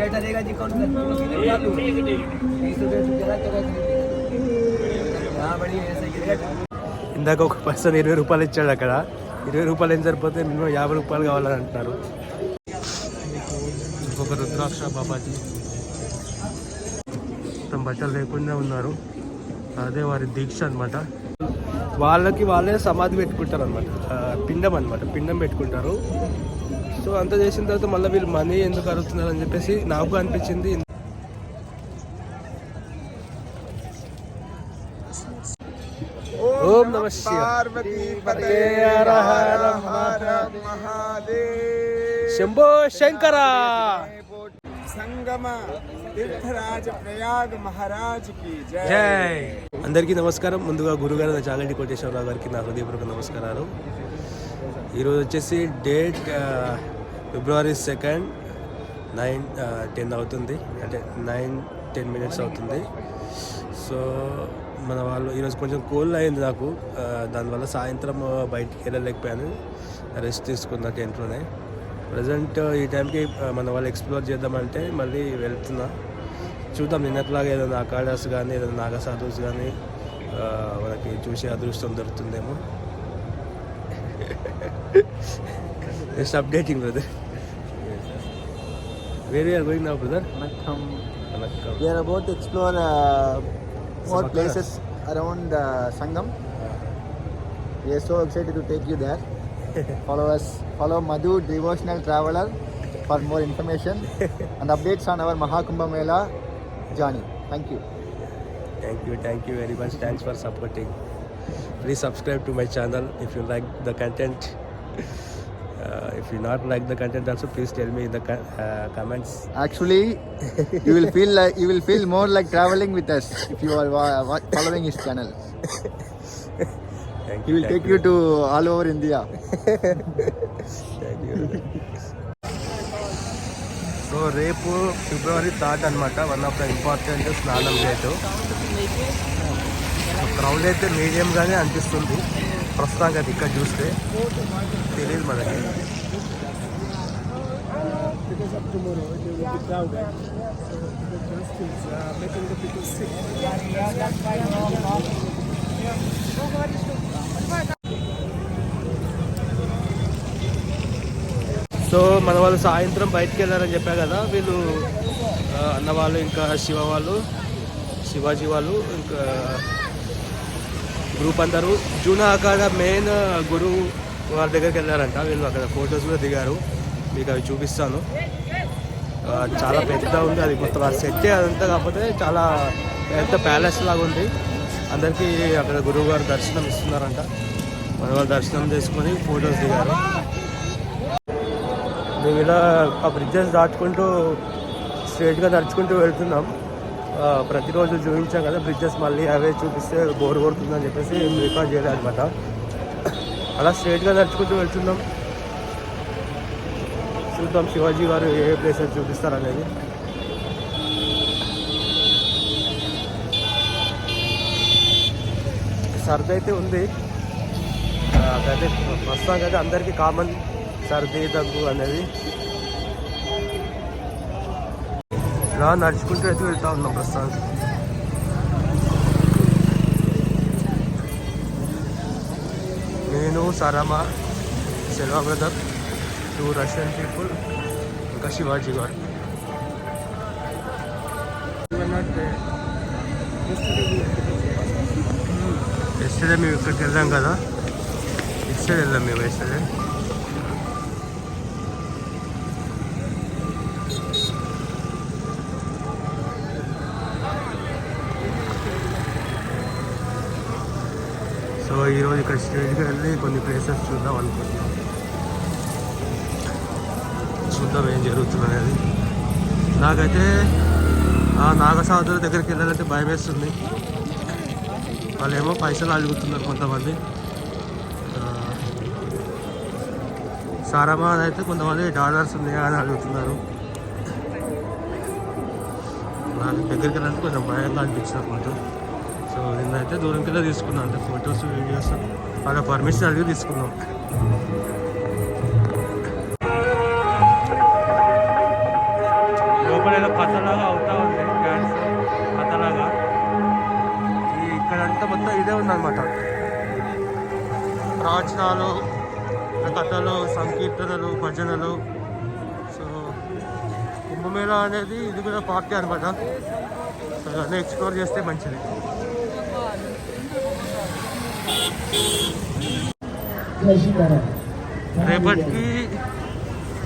बैठा रहेगा जी कौन हाँ बढ़िया ऐसा गिरेगा ఇందాక ఒక పర్సన్ ఇరవై రూపాయలు ఇచ్చాడు అక్కడ ఇరవై రూపాయలు ఏం సరిపోతే మినిమం యాభై రూపాయలు కావాలని అంటున్నారు ఇంకొక రుద్రాక్ష బాబాజీ మొత్తం బట్టలు లేకుండా ఉన్నారు అదే వారి దీక్ష అన్నమాట వాళ్ళకి వాళ్ళే సమాధి పెట్టుకుంటారు అనమాట పిండం అనమాట పిండం పెట్టుకుంటారు సో అంత చేసిన తర్వాత మళ్ళీ వీళ్ళు మనీ ఎందుకు అడుగుతున్నారు అని చెప్పేసి నాకు అనిపించింది. ఓం నమ శంభో శంకర. సంగమ తీర్థరాజ ప్రయాగ్ మహారాజ్కి జై. జై. అందరికీ నమస్కారం. ముందుగా గురుగారు నా చాగంటి కోటేశ్వరరావు గారికి నా హృదయపూర్వక నమస్కారాలు. ఈరోజు వచ్చేసి date February second nine ten అవుతుంది. అంటే నైన్ టెన్ మినిట్స్ అవుతుంది. సో మన వాళ్ళు ఈరోజు కొంచెం కూల్ అయింది నాకు. దానివల్ల సాయంత్రం బయటికి వెళ్ళలేకపోయాను. రెస్ట్ తీసుకున్నా టెంట్లోనే. ప్రజెంట్ ఈ టైంకి మన వాళ్ళు ఎక్స్ప్లోర్ చేద్దామంటే మళ్ళీ వెళ్తున్నా. చూద్దాం నిన్నట్లాగా ఏదైనా అకాడాస్ కానీ ఏదైనా నాగసాధుస్ కానీ మనకి చూసే అదృష్టం దొరుకుతుందేమో. Just updating, brother. Where we are going now, brother? Panakkam. We are about to explore uh, more places around uh, Sangam. We are so excited to take you there. follow us, follow Madhu Devotional Traveler for more information and updates on our Mahakumbh Mela journey. Thank you. Thank you, thank you very much. Thanks for supporting. Please subscribe to my channel if you like the content. Uh, if you not like the content, also please tell me in the co- uh, comments. Actually, you will feel like you will feel more like traveling with us if you are wa- wa- following his channel. Thank He will thank take you to all over India. Thank you. So రేపు February third అనమాట one of the important స్నానం date crowd అయితే మీడియంగానే అనిపిస్తుంది ప్రస్తుతానికి అది ఇక్కడ చూస్తే తెలియదు మనకి. సో మన వాళ్ళు సాయంత్రం బయటికి వెళ్ళారని చెప్పా కదా వీళ్ళు అన్న వాళ్ళు ఇంకా శివ వాళ్ళు శివాజీ వాళ్ళు ఇంకా గ్రూప్ అందరూ జూనా అక్కడ మెయిన్ గురువు వారి దగ్గరికి వెళ్ళారంట. వీళ్ళు అక్కడ ఫొటోస్ కూడా దిగారు. మీకు అవి చూపిస్తాను. చాలా పెద్ద ఉంది. అది మొత్తం వారి సెట్ అదంతా కాకపోతే చాలా పెద్ద ప్యాలెస్ లాగా ఉంది. అందరికీ అక్కడ గురువు గారు దర్శనం ఇస్తున్నారంట. మన వాళ్ళు దర్శనం చేసుకొని ఫొటోస్ దిగారు. మేము ఇలా ఆ బ్రిడ్జెస్ దాటుకుంటూ స్ట్రేట్గా నడుచుకుంటూ వెళ్తున్నాం. ప్రతిరోజు చూపించాం కదా బ్రిడ్జెస్ మళ్ళీ అవే చూపిస్తే బోర్ కొడుతుందని చెప్పేసి రికార్డ్ చేయలేదు అనమాట అలా స్ట్రేట్గా నడుచుకుంటూ వెళ్తున్నాం. చూద్దాం శివాజీ గారు ఏ ఏ ప్లేసెస్ చూపిస్తారనేది. సర్ది అయితే ఉంది. ఆ, అదైతే ప్రస్తుతానికి అయితే అందరికీ కామన్ సర్ది దగ్గు అనేది. ఇలా నడుచుకుంటూ అయితే వెళ్తా ఉన్నాం ప్రస్తుతానికి నేను సరమా Selva brother two Russian people ఇంకా శివాజీ గారు ఎస్టర్డే మేము ఇక్కడికి వెళ్ళాం కదా ఎస్టర్డే వెళ్ళాం మేము ఎస్టర్డే ఈరోజు ఇక్కడ స్ట్రేట్గా వెళ్ళి కొన్ని ప్లేసెస్ చూద్దాం అనుకుంటున్నాం. చూద్దాం ఏం జరుగుతుందనేది. నాకైతే ఆ నాగసాధుల దగ్గరికి వెళ్ళాలంటే భయం వేస్తుంది వాళ్ళేమో పైసలు అడుగుతున్నారు కొంతమంది. సారమ్మ అని అయితే కొంతమంది డాలర్స్ ఉన్నాయా అని అడుగుతున్నారు. నాకు దగ్గరికి వెళ్ళాలంటే కొంచెం భయంగా అనిపించింది కొంచెం సో నిన్నైతే దూరంకి వెళ్ళి తీసుకున్నాను అంటే ఫొటోస్ వీడియోస్ వాళ్ళ పర్మిషన్ అడిగి తీసుకున్నాం. లోపల ఏదో కథలాగా అవుతా ఉంది డ్యాన్స్ కథలాగా. ఈ ఇక్కడంతా మొత్తం ఇదే ఉందన్నమాట. ప్రవచనాలు కథలు సంకీర్తనలు భజనలు. సో కుంభమేళా అనేది ఇది కూడా పార్టీ అనమాట సో ఇవన్నీ ఎక్స్ప్లోర్ చేస్తే మంచిది. రేపటికి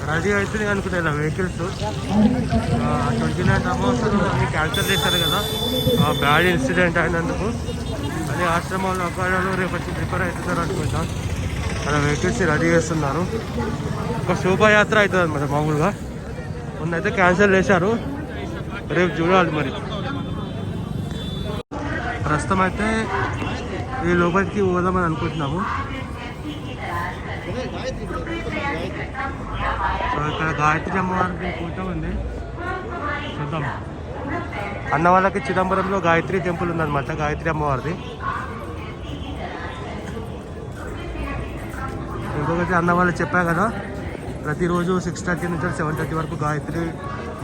రెడీ అవుతుంది అనుకున్నాను వెహికల్స్. ట్వంటీ నైన్ అమౌంట్స్ అన్ని క్యాన్సిల్ చేశారు కదా. ఆ బ్యాడ్ ఇన్సిడెంట్ అయినందుకు. అని ఆశ్రమంలో అఖాడాలు రేపటికి ప్రిపేర్ అవుతున్నారు అనుకుంటా. అలా వెహికల్స్ రెడీ చేస్తున్నారు. ఒక శోభాయాత్ర అవుతుంది అనమాట మామూలుగా. మొన్నైతే క్యాన్సిల్ చేశారు. రేపు చూడాలి మరి. ప్రస్తుతం అయితే ఈ లోపలికి పోదామని అనుకుంటున్నాము. సో ఇక్కడ గాయత్రి అమ్మవారికి పూజ ఉంది. చూద్దాం. అన్న వాళ్ళకి చిదంబరంలో గాయత్రి టెంపుల్ ఉందన్నమాట గాయత్రి అమ్మవారిది. ఇంకొకటి అన్న వాళ్ళు చెప్పా కదా ప్రతిరోజు సిక్స్ థర్టీ నుంచి సెవెన్ థర్టీ వరకు గాయత్రి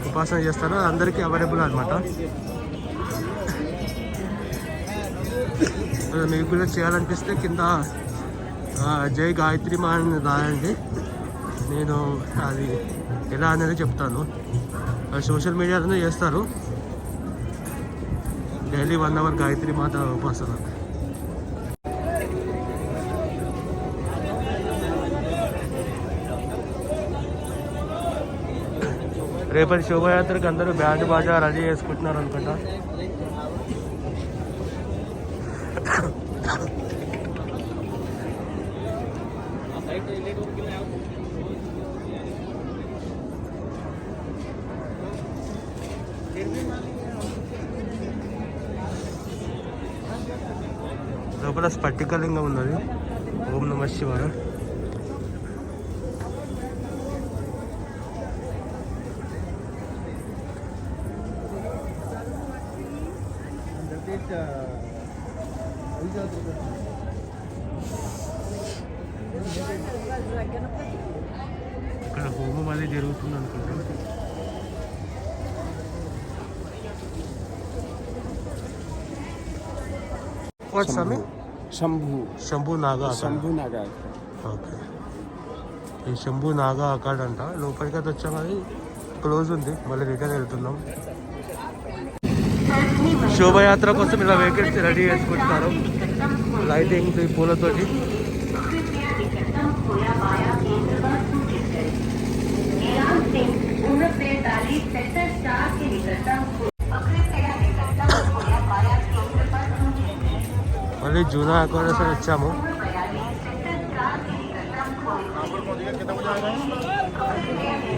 ఉపాసన చేస్తారు. అందరికీ అవైలబుల్ అనమాట మీకు కూడా చేయాలనిపిస్తే కింద జై గాయత్రి మా అని రాయండి. నేను అది ఎలా అనేది చెప్తాను. సోషల్ మీడియాలోనే చేస్తారు. డైలీ వన్ అవర్ గాయత్రి మాత ఉపాసన. రేపటి శోభయాత్రకు అందరూ బ్యాండ్ బాజా రెడీ చేసుకుంటున్నారు అనుకుంటా. లోపల స్ఫటికలింగం ఉన్నది. ఓం నమ శివాయ. ఇక్కడ హోమం అది జరుగుతుంది అనుకుంటా. వాట్ స్వామి? Shambhu. Shambhu. Naga Akhada. Shambhu Naga. Okay. ఈ శంభు నాగా అకాడ్ అంట. లోపలికి అయితే వచ్చాం కానీ క్లోజ్ ఉంది. మళ్ళీ రిటర్న్ వెళ్తున్నాం. శోభయాత్ర కోసం ఇలా వెహికల్స్ రెడీ చేసుకుంటున్నారు. లైటింగ్స్ ఈ పూలతోటి. మళ్ళీ జూనా అకాడస్ వచ్చాము.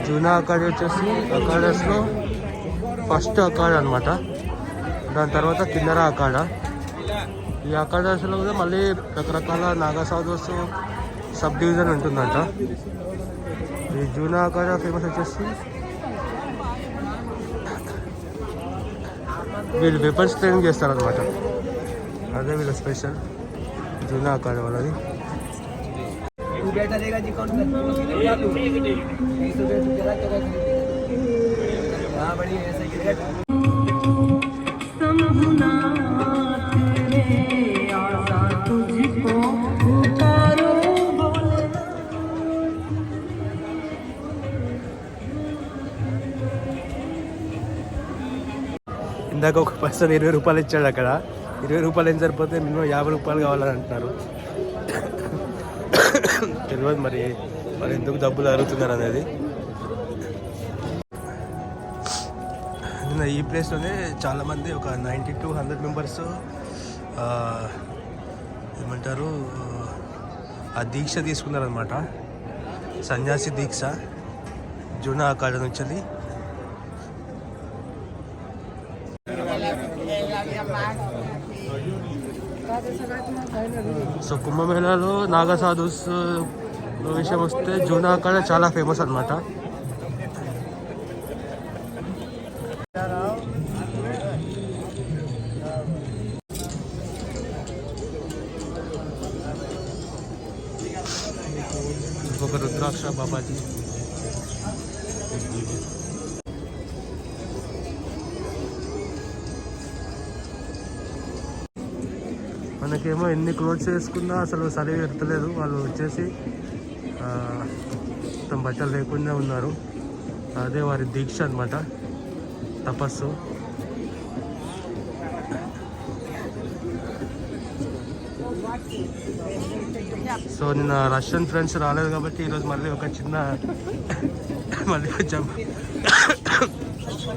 జూనా అకాడ్ వచ్చేసి అకాడస్లో ఫస్ట్ అకాడ్ అనమాట దాని తర్వాత కిన్నెర అకాడ. ఈ అకాడస్లో కూడా మళ్ళీ రకరకాల నాగా సబ్ డివిజన్ ఉంటుందంట. ఈ జూనా అకాడ ఫేమస్ వచ్చేసి వీళ్ళు వెపన్స్ ట్రైనింగ్ చేస్తారనమాట అదే వీళ్ళ స్పెషల్ జునా కాడ వాళ్ళది ఇందాక ఒక పర్సన్ ఇరవై రూపాయలు ఇచ్చాడు అక్కడ ఇరవై రూపాయలు ఏం సరిపోతే మినిమం యాభై రూపాయలు కావాలని అంటున్నారు. తెలియదు మరి మరి ఎందుకు డబ్బులు అడుగుతున్నారు అనేది. నిన్న ఈ ప్లేస్లోనే చాలామంది ఒక నైంటీ టు హండ్రెడ్ మెంబర్స్ ఏమంటారు ఆ దీక్ష తీసుకున్నారనమాట సన్యాసి దీక్ష జూనా అకాడ నుంచి సో కుంభమేళాలో నాగసాధుస్ విషయం వస్తే జూనా చాలా ఫేమస్ అనమాట క్లోజ్ చేసుకున్నా అసలు సరిగా ఎడతలేదు వాళ్ళు వచ్చేసి మొత్తం బట్టలు లేకుండా ఉన్నారు. అదే వారి దీక్ష అనమాట తపస్సు. సో నిన్న రష్యన్ ఫ్రెండ్స్ రాలేదు కాబట్టి ఈరోజు మళ్ళీ ఒక చిన్న మళ్ళీ కొంచెం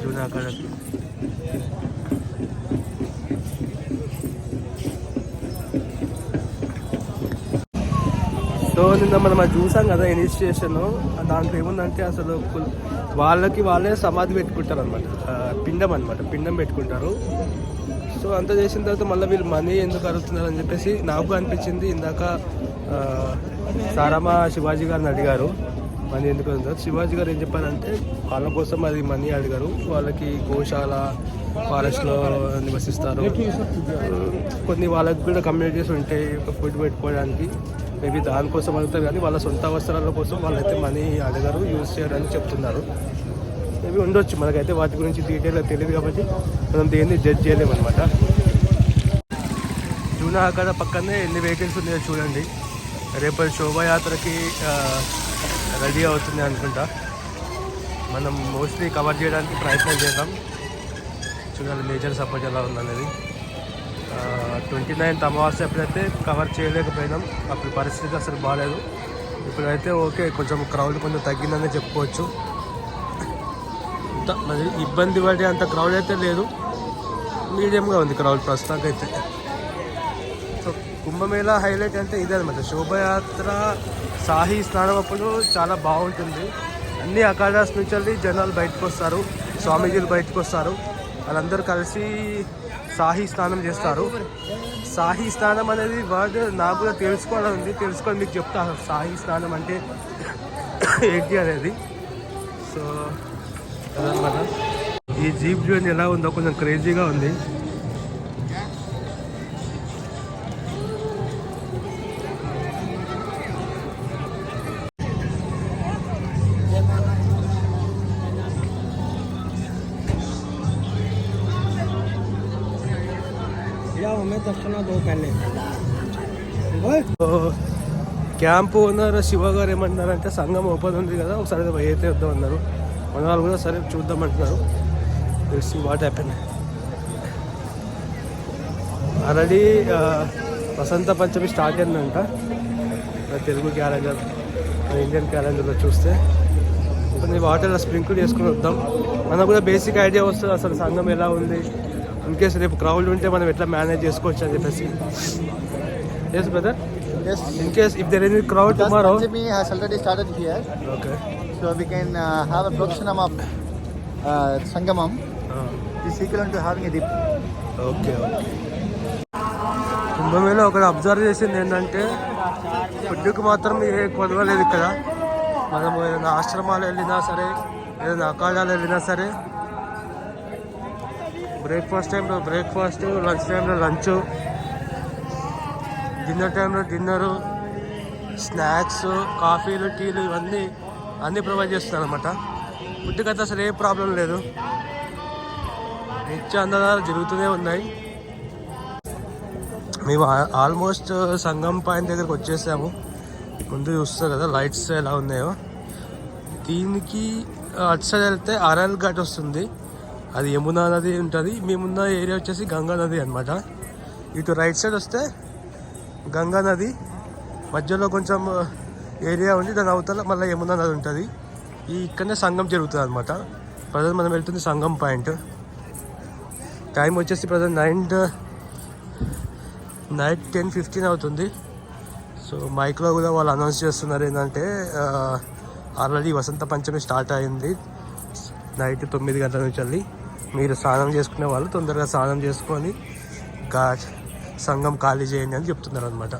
జూనా అక్కడ. సో నిన్న మనం అది చూసాం కదా ఇనిషియేషన్ దాంట్లో ఏముందంటే అసలు వాళ్ళకి వాళ్ళే సమాధి పెట్టుకుంటారు అనమాట పిండం అనమాట పిండం పెట్టుకుంటారు. సో అంత చేసిన తర్వాత మళ్ళీ వీళ్ళు మనీ ఎందుకు అడుగుతున్నారు అని చెప్పేసి నాకు అనిపించింది. ఇందాక సారమ్మ శివాజీ గారిని అడిగారు. మనీ ఎందుకు అడుగుతారు శివాజీ గారు ఏం చెప్పారంటే వాళ్ళ కోసం అది మనీ అడిగారు. వాళ్ళకి గోశాల ఫారెస్ట్లో నివసిస్తారు. కొన్ని వాళ్ళకి కూడా కమ్యూనిటీస్ ఉంటాయి ఒక ఫుడ్ పెట్టుకోవడానికి మేబీ దానికోసం అడుగుతారు కానీ వాళ్ళ సొంత అవసరాల కోసం వాళ్ళైతే మనీ అడగరు యూజ్ చేయడానికి చెప్తున్నారు. మేబీ ఉండొచ్చు మనకైతే వాటి గురించి డీటెయిల్గా తెలియదు కాబట్టి మనం దేన్ని జడ్జ్ చేయలేము అనమాట జూనా అక్కడ పక్కనే ఎన్ని వెహికల్స్ ఉన్నాయో చూడండి. రేపటి శోభాయాత్రకి రెడీ అవుతుంది అనుకుంటా. మనం మోస్ట్లీ కవర్ చేయడానికి ప్రయత్నం చేద్దాం. చూడాలి మేజర్ సపోర్ట్ ఎలా ఉందనేది. ట్వంటీ నైన్త్ అమావాస్య ఎప్పుడైతే కవర్ చేయలేకపోయినాం అప్పుడు పరిస్థితి అసలు బాగాలేదు ఇప్పుడైతే ఓకే కొంచెం క్రౌడ్ కొంచెం తగ్గిందని చెప్పుకోవచ్చు. అంత మరి ఇబ్బంది పడే అంత క్రౌడ్ అయితే లేదు. మీడియంగా ఉంది క్రౌడ్ ప్రస్తుతానికి అయితే సో కుంభమేళా హైలైట్ అంటే ఇదే అనమాట శోభయాత్ర సాహి స్నానం అప్పుడు చాలా బాగుంటుంది. అన్ని అఖాడాస్ నుంచి వెళ్ళి జనాలు బయటకు వస్తారు స్వామీజీలు బయటకు వస్తారు వాళ్ళందరూ కలిసి సాహి స్నానం చేస్తారు. సాహి స్నానం అనేది వర్డ్ నాకు కూడా తెలుసుకోవడం ఉంది. తెలుసుకొని మీకు చెప్తాను సాహి స్నానం అంటే ఏంటి అనేది. సో అదనమాట ఈ జీప్ జర్నీ ఎలా ఉందో కొంచెం క్రేజీగా ఉంది. క్యాంప్ ఉన్నారు శివ గారు ఏమంటున్నారంటే సంఘం ఓపెన్ ఉంది కదా ఒకసారి అయితే వద్దాం అన్నారు. మన వాళ్ళు కూడా సరే చూద్దాం అంటున్నారు. తెలిసి what happen already Vasant Panchami start అయిందంట. తెలుగు క్యాలెండర్ ఇండియన్ క్యాలెండర్లో చూస్తే. కొన్ని వాటర్లో స్ప్రింకిల్ చేసుకుని వద్దాం. మనకు కూడా బేసిక్ ఐడియా వస్తుంది అసలు సంఘం ఎలా ఉంది ఇన్ కేసు రేపు క్రౌడ్ ఉంటే మనం ఎట్లా మేనేజ్ చేసుకోవచ్చు అని చెప్పేసి yes brother there is any crowd Just tomorrow. Panchami has already started here, Okay. so we can uh, have a prokshanam of uh, Sangamam. Is equivalent to having a dip. Okay okay Kumbh Mela ఒకటి observe చేసింది ఏంటంటే ఫుడ్కి మాత్రం ఏ కొదవ లేదు ఇక్కడ మనము ఏదైనా ఆశ్రమాలు వెళ్ళినా సరే ఏదైనా అఖాడాలు వెళ్ళినా సరే బ్రేక్ఫాస్ట్ టైంలో బ్రేక్ఫాస్ట్ లంచ్ టైంలో లంచ్ డిన్నర్ టైంలో డిన్నరు స్నాక్స్ కాఫీలు టీలు ఇవన్నీ అన్నీ ప్రొవైడ్ చేస్తున్నారు అనమాట ఫుడ్కి అయితే అసలు ఏ ప్రాబ్లం లేదు. నిత్య అందదాలు జరుగుతూనే ఉన్నాయి. మేము ఆల్మోస్ట్ సంగం పాయింట్ దగ్గరకు వచ్చేసాము. ముందు చూస్తారు కదా లైట్స్ ఎలా ఉన్నాయో. దీనికి అటు సైడ్ వెళ్తే అరల్ ఘాట్ వస్తుంది. అది యమునా నది ఉంటుంది. మేమున్న ఏరియా వచ్చేసి గంగా నది అనమాట ఇటు రైట్ సైడ్ వస్తే గంగా నది మధ్యలో కొంచెం ఏరియా ఉంది. దాని అవతల మళ్ళీ యమునా నది ఉంటుంది. ఈ ఇక్కడనే సంఘం జరుగుతుంది అనమాట ప్రజెంట్ మనం వెళ్తుంది సంగం పాయింట్. టైం వచ్చేసి present nine night ten fifteen అవుతుంది. సో మైక్లో కూడా వాళ్ళు అనౌన్స్ చేస్తున్నారు ఏంటంటే ఆల్రెడీ వసంత పంచమి స్టార్ట్ అయింది. నైట్ తొమ్మిది గంటల నుంచి వెళ్ళి మీరు స్నానం చేసుకునే వాళ్ళు తొందరగా స్నానం చేసుకొని ఘాట్ సంఘం ఖాళీ చేయండి అని చెప్తున్నారు అనమాట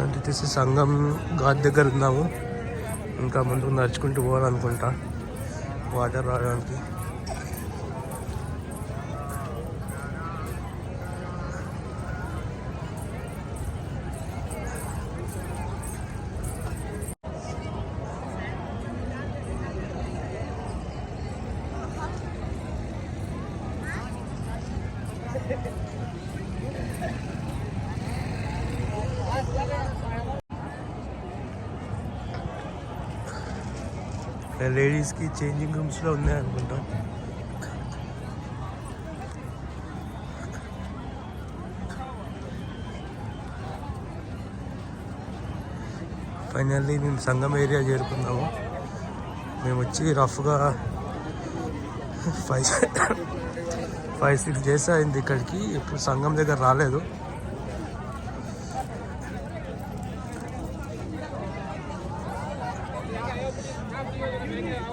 అంటే తీసి సంఘం ఘాట్ దగ్గర ఉన్నాము. ఇంకా ముందుకు నడుచుకుంటూ పోవాలనుకుంటా. వాటర్ రావడానికి. లేడీస్కి చేంజింగ్ రూమ్స్లో ఉన్నాయి అనుకుంటాం ఫైనల్లీ మేము సంగం ఏరియా చేరుకున్నాము. మేము వచ్చి రఫ్గా ఫైవ్ ఫైవ్ సిక్స్ డేస్ అయింది ఇక్కడికి. ఇప్పుడు సంఘం దగ్గర రాలేదు.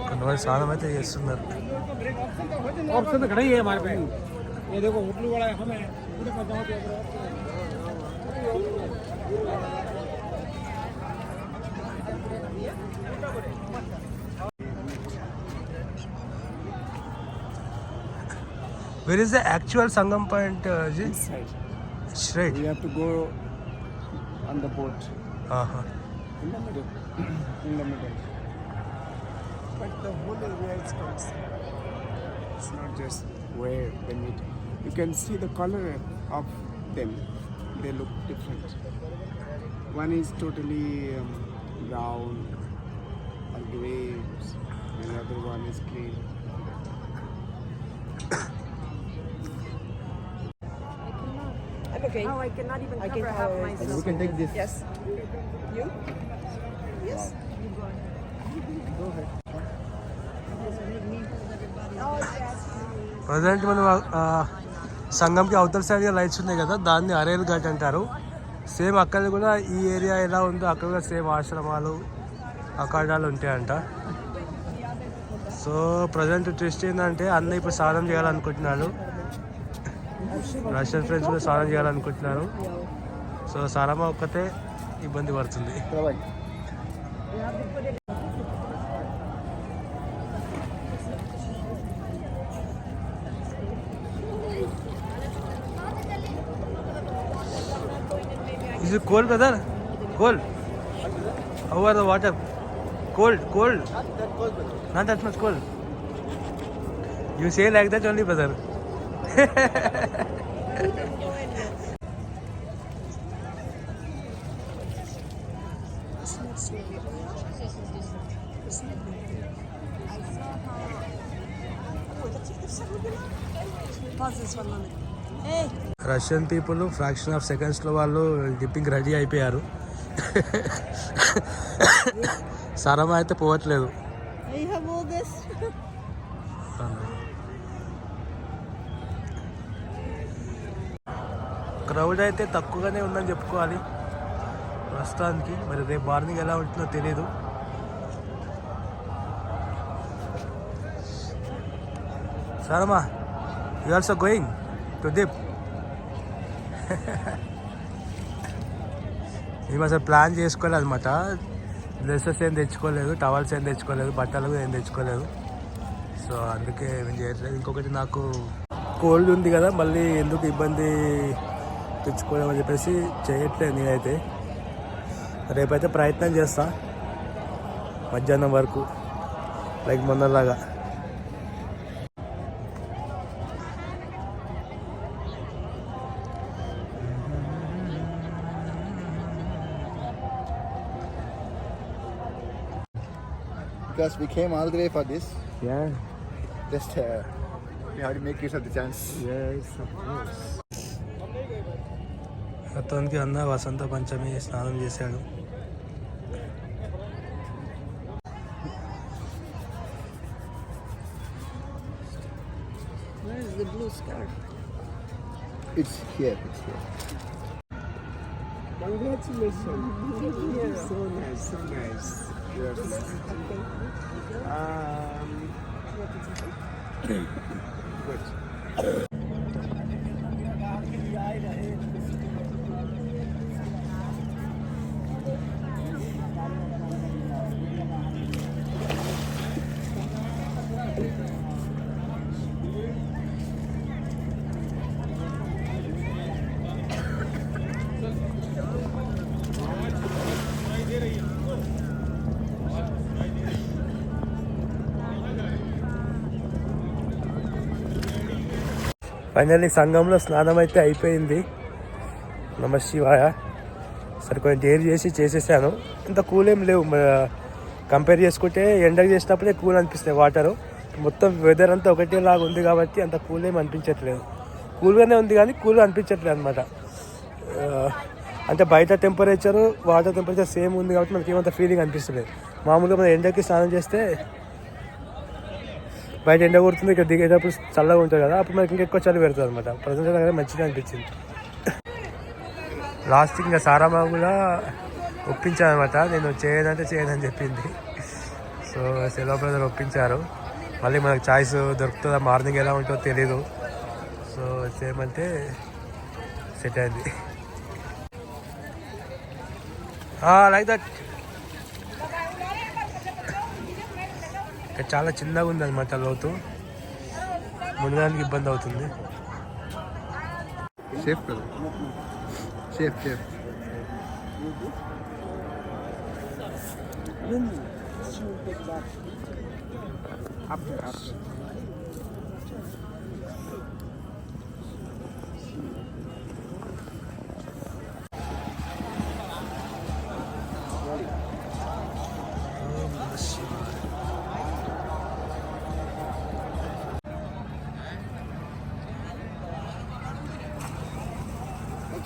కొంతమంది స్నానం అయితే చేస్తున్నారు. ఏదో Where is the actual Sangam point, uh, Ji? side. Straight. We have to go on the boat Uh-huh. in the middle. in the middle. But the whole area is concerned. It's not just where they meet. You can see the color of them. They look different. One is totally um, brown or grey, and the other one is green. Okay. Oh, I cannot even I cover can half cover it. sister. We can take this. Yes. You? Yes. Present మనం ఆ, సంగంకి అవతల సైడ్గా lights ఉన్నాయి కదా దాన్ని అరేల్ ఘాట్ అంటారు same అక్కడ కూడా ఈ ఏరియా ఎలా ఉందో అక్కడ కూడా సేమ్ ఆశ్రమాలు అఖాడాలు ఉంటాయంట సో ప్రజెంట్ ట్విస్ట్ ఏంటంటే అన్న ఇప్పుడు స్నానం చేయాలనుకుంటున్నాడు రష్యన్ ఫ్రెండ్స్ కూడా స్నానం చేయాలనుకుంటున్నారు. సో సారమ్మ ఒక్కతే ఇబ్బంది పడుతుంది. ఇది కోల్ కదా cold how are the water cold cold నా that much cold you say like that only brother Russian people fraction of సెకండ్స్లో వాళ్ళు డిప్పింగ్ రెడీ అయిపోయారు. సరమ అయితే పోవట్లేదు you have all this. Crowd అయితే తక్కువగానే ఉందని చెప్పుకోవాలి. ప్రస్తుతానికి మరి రేపు మార్నింగ్ ఎలా ఉంటుందో తెలియదు సరమా you also going to dip మేము అసలు ప్లాన్ చేసుకోలేదు అనమాట డ్రెస్సెస్ ఏం తెచ్చుకోలేదు టవల్స్ ఏం తెచ్చుకోలేదు బట్టలు ఏం తెచ్చుకోలేదు. సో అందుకే ఏం చేయట్లేదు. ఇంకొకటి నాకు కోల్డ్ ఉంది కదా మళ్ళీ ఎందుకు ఇబ్బంది తెచ్చుకోవడం అని చెప్పేసి చేయట్లేదు నేనైతే రేపైతే ప్రయత్నం చేస్తా మధ్యాహ్నం వరకు like మొన్నలాగా Because we came all the way for this. Yeah. Just uh, we have to make use of the chance. Yes, of course. మొత్తానికి అన్న వసంత పంచమి స్నానం చేశాడు Where is the blue scarf? It's here. It's here. Congratulations. So nice, so nice. Yes. Um, good. Finally సంఘంలో స్నానం అయితే అయిపోయింది. నమ శివాయ. సరే కొంచెం డేర్ చేసి చేసేసాను. ఇంత కూల్ ఏం లేవు. కంపేర్ చేసుకుంటే ఎండకు చేసినప్పుడే కూల్ అనిపిస్తాయి వాటరు. మొత్తం వెదర్ అంతా ఒకటేలాగా ఉంది కాబట్టి అంత కూల్ ఏం అనిపించట్లేదు. కూల్గానే ఉంది కానీ కూల్ అనిపించట్లేదు అనమాట అంటే బయట టెంపరేచరు వాటర్ టెంపరేచర్ సేమ్ ఉంది కాబట్టి మనకి ఏమంత ఫీలింగ్ అనిపిస్తుంది మామూలుగా మనం ఎండకి స్నానం చేస్తే బయట ఎండ కొడుతుంది ఇక్కడ దిగేటప్పుడు చల్లగా ఉంటుంది కదా అప్పుడు మనకి ఇంకెక్కువ చలి పెడుతుంది అనమాట ప్రజెంట్ దగ్గర మంచిగా అనిపించింది. లాస్ట్ ఇంకా సారామా కూడా ఒప్పించాను అనమాట నేను చేయదంటే చేయనని చెప్పింది. సో సెలవు బ్రదర్ ఒప్పించారు. మళ్ళీ మనకు చాయిస్ దొరుకుతుందా మార్నింగ్ ఎలా ఉంటుందో తెలీదు. సో చేయమంటే సెట్ అయింది. లైక్ దట్ చాలా చిన్నగా ఉంది అనమాట లోతు. మునగడానికి ఇబ్బంది అవుతుంది. కదా? Up up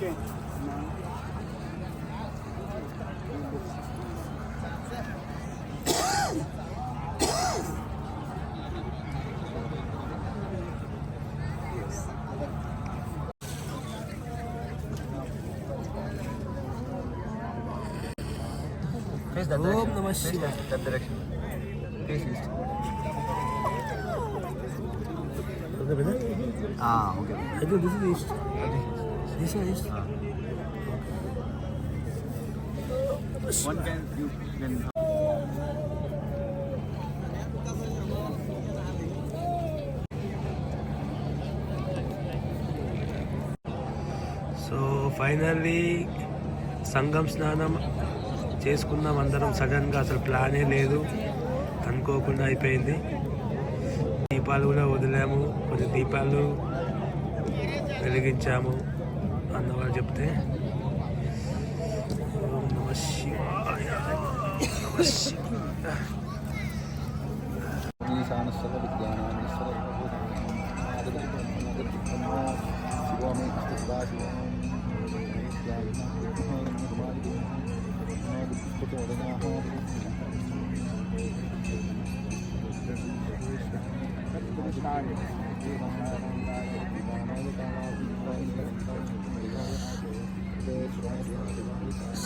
there. Okay. Now. Face that Om direction. Namah Face Shivaya. that, that direction. Face east. Okay brother Ah, okay. అయితే this is One can you can so finally Sangam స్నానం చేసుకున్నాం అందరం సడన్గా అసలు ప్లానే లేదు. అనుకోకుండా అయిపోయింది. దీపాలు కూడా వదిలాము. కొన్ని దీపాలు వెలిగించాము. అన్నవారు చెప్తే ఓం నమః శివాయ నమః శివాయ ఈశానస్వర విజ్ఞానాన్నిశ్వర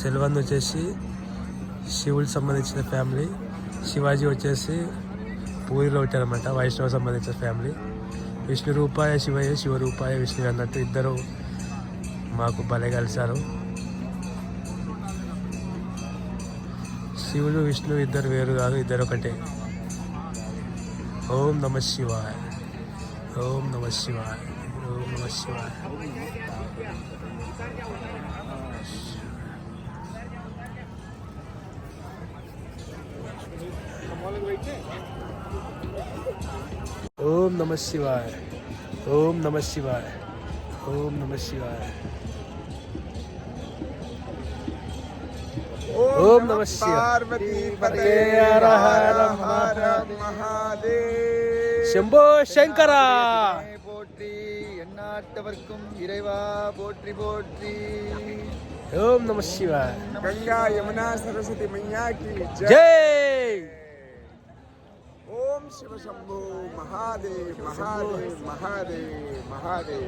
సెల్వన్ వచ్చేసి శివుడికి సంబంధించిన ఫ్యామిలీ శివాజీ వచ్చేసి పూరిలో వచ్చారన్నమాట వైష్ణవ సంబంధించిన ఫ్యామిలీ. విష్ణు రూపాయ శివయ్య శివరూపాయ విష్ణు అన్నట్టు ఇద్దరు మాకు భలే కలిశారు. శివుడు విష్ణు ఇద్దరు వేరు కాదు ఇద్దరు ఒకటే. ఓం నమ శివాయ. ఓం నమ శివాయ. ఓం నమ శివాయ. ओम नमः शिवाय। ओम नमः शिवाय। ओम नमः शिवाय। ओम नमः शिवाय। शंभो शंकर। ओम नमः शिवाय। गंगा यमुना सरस्वती मैया की जय। ఓం శివ శంభు మహాదేవ్ మహాదేవ్ మహాదేవ్ మహాదేవ్.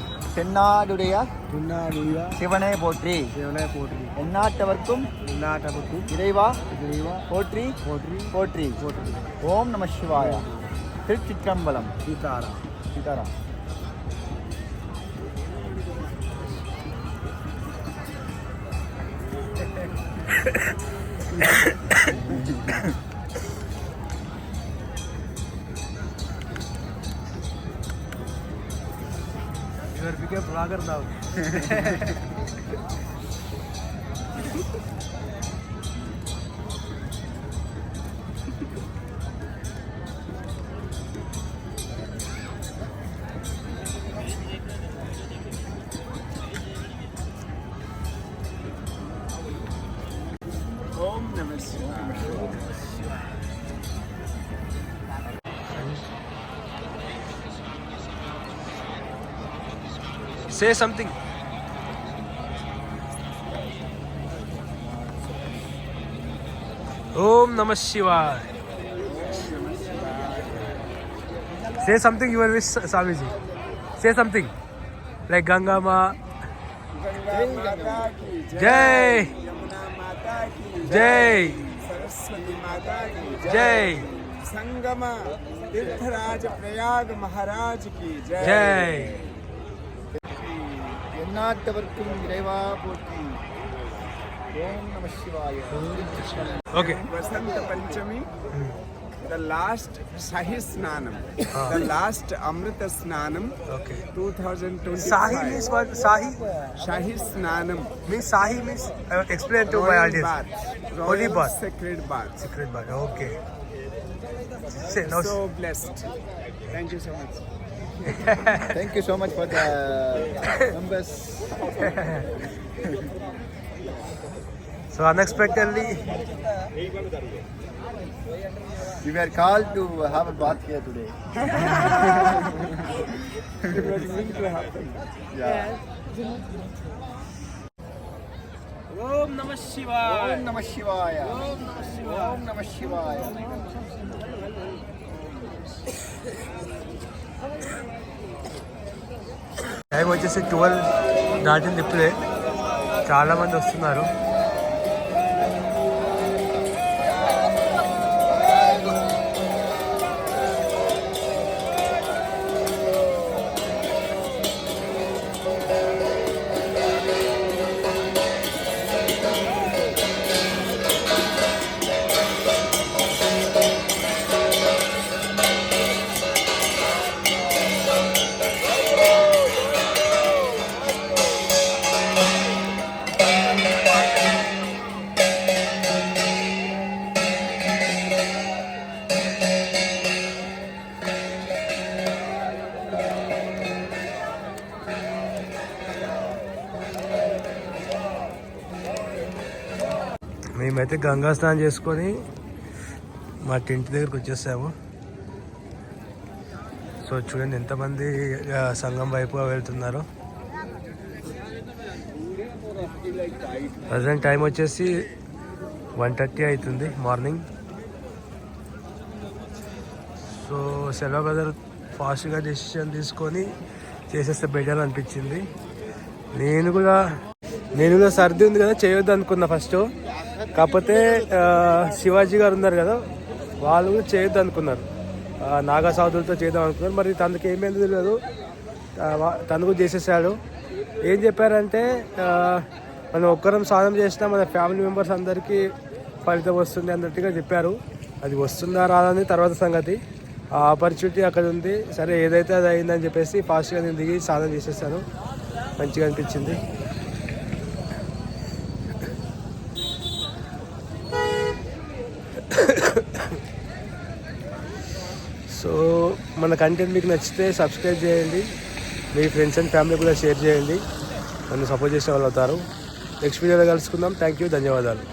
தென்னாடுடைய தென்னாடுடைய சிவனே போற்றி. சிவனே போற்றி. எந்நாட்டவர்க்கும் எந்நாட்டவர்க்கும் இறைவா இறைவா போற்றி. போற்றி. போற்றி. போற்றி. ஓம் நம சிவாயா. திருச்சிற்றம்பலம். சீதாராம். சீதாராம். സാഗർദാവ് ഓം നമ ശിവായ Say something. Om Namah Shivaya. Say something you will wish Swamiji. Say something. Like Ganga Ma. Jai. Jai. Jai. Sangama Tirtharaj Prayag Maharaj ki Jai. Jai. நாட்டவர்க்கும் இறைவா போற்றி ஓம் நம சிவாய okay Vasant Panchami the last shahi स्नानम the last Amrit स्नानम okay 2020 shahi means what shahi shahi स्नानम means shahi means explain to my audience holy bath sacred bath sacred bath okay so blessed thank you so much thank you so much for the members so unexpectedly, we were called to have a bath here today. Om Namah time వచ్చేసి twelve దాటింది ఇప్పుడే. చాలా మంది వస్తున్నారు. గంగా స్నానం చేసుకొని మా tent దగ్గరికి వచ్చేసాము. సో చూడండి ఎంతమంది సంఘం వైపుగా వెళ్తున్నారు. ప్రజెంట్ టైం వచ్చేసి వన్ థర్టీ అవుతుంది మార్నింగ్. సో సెలవు బ్రదర్ ఫాస్ట్గా డెసిషన్ తీసుకొని చేసేస్తే బెటర్ అనిపించింది. నేను కూడా నేను కూడా సర్ది ఉంది కదా చేయొద్దు అనుకున్నా ఫస్ట్. కాకపోతే శివాజీ గారు ఉన్నారు కదా వాళ్ళు కూడా చేయొద్దు అనుకున్నారు ఆ, చేద్దాం అనుకున్నారు మరి తనకి ఏమైంది తెలియదు. వా- తను కూడా చేసేసాడు. ఏం చెప్పారంటే మనం ఒక్కరం సాధన చేసినా మన ఫ్యామిలీ మెంబర్స్ అందరికీ ఫలితం వస్తుంది అన్నట్టుగా చెప్పారు. అది వస్తుందా రాదని తర్వాత సంగతి. ఆ ఆపర్చునిటీ అక్కడ ఉంది. సరే ఏదైతే అది అయిందని చెప్పేసి ఫాస్ట్గా నేను దిగి సాధన చేసేసాను. మంచిగా అనిపించింది సో మన కంటెంట్ మీకు నచ్చితే సబ్స్క్రైబ్ చేయండి. మీ ఫ్రెండ్స్ అండ్ ఫ్యామిలీ కూడా షేర్ చేయండి. నన్ను సపోర్ట్ చేసిన వాళ్ళు అవుతారు. నెక్స్ట్ వీడియోలో కలుసుకుందాం. థ్యాంక్ యూ ధన్యవాదాలు.